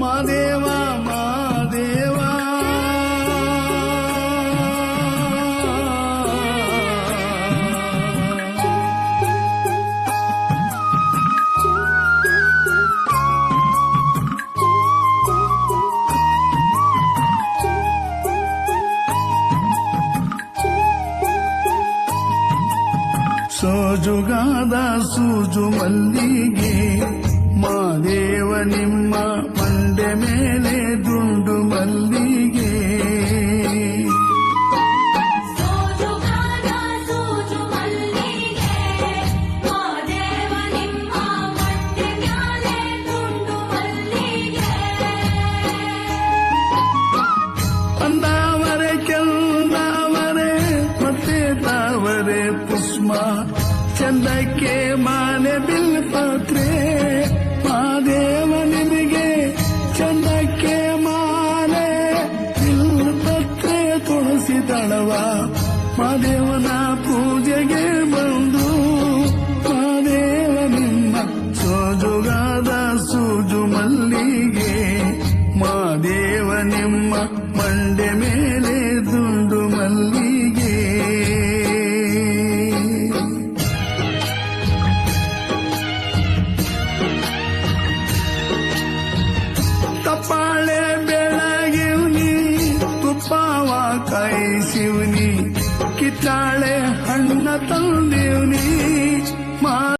ಮಾದೇವ ಸೋಜುಗಾದ ಸೂಜು ಮಲ್ಲಿಗೆ ಮಾದೇವ ನಿಮ್ಮ ಮಂಡೆ ಮೇಲೆ ದುಂಡು ಮಲ್ಲಿಗೆ. ಅಂದಾವರೆ ತಾವರೆ ಚಂದಕ್ಕೆ ಮಾಲೆ ಬಿಲ್ಪತ್ರೆ ಮಾದೇವ ನಿಮಗೆ ಚಂದಕ್ಕೆ ಮಾಲೆ ಬಿಲ್ಪತ್ರೆ ತುಳಸಿ ದಳವ ಮಾದೇವನ ಪೂಜೆಗೆ ಬಂದು ಮಾದೇವ ನಿಮ್ಮ ಸೋಜುಗಾದ ಸೂಜು ಮಲ್ಲಿಗೆ ಮಾದೇವ ನಿಮ್ಮ ಮಂಡೆ ಮೇಲೆ ತಪ್ಪಾಳೆ ಬೆಳಗಿವ್ನಿ ತುಪ್ಪಾವ ಕಾಯಿಸಿವ್ನಿ. ಕಿತ್ತಾಳೆ ಹಣ್ಣ ತಂದಿವ್ನಿ.